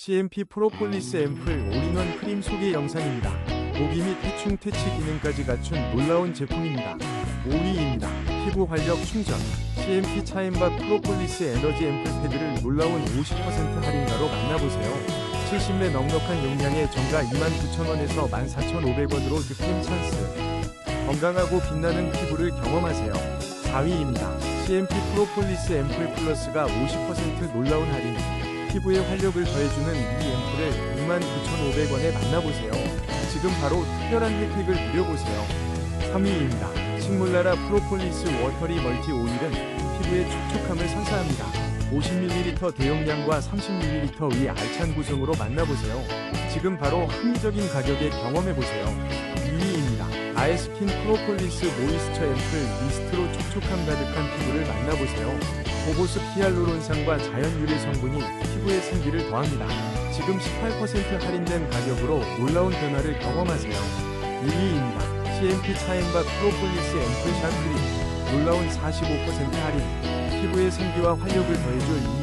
CMP 프로폴리스 앰플 올인원 크림 소개 영상입니다. 모기 및 해충 퇴치 기능까지 갖춘 놀라운 제품입니다. 5위입니다. 피부 활력 충전 CMP 차엠바 프로폴리스 에너지 앰플 패드를 놀라운 50% 할인가로 만나보세요. 70매 넉넉한 용량의 정가 29,000원에서 14,500원으로 득템 찬스. 건강하고 빛나는 피부를 경험하세요. 4위입니다. CMP 프로폴리스 앰플 플러스가 50% 놀라운 할인. 피부에 활력을 더해주는 이 앰플을 29,500원에 만나보세요. 지금 바로 특별한 혜택을 누려보세요. 3위입니다. 식물나라 프로폴리스 워터리 멀티 오일은 피부의 촉촉함을 선사합니다. 50ml 대용량과 30ml 의 알찬 구성으로 만나보세요. 지금 바로 합리적인 가격에 경험해보세요. 2위입니다. 아이스킨 프로폴리스 모이스처 앰플 미스트로 촉촉함 가득한 피부를 만나보세요. 고보습 히알루론산과 자연 유래 성분이 피부에 생기를 더합니다. 지금 18% 할인된 가격으로 놀라운 변화를 경험하세요. 1위입니다. CMP 차엠바 프로폴리스 앰플 샴크림 놀라운 45% 할인 피부의 생기와 활력을 더해줄 이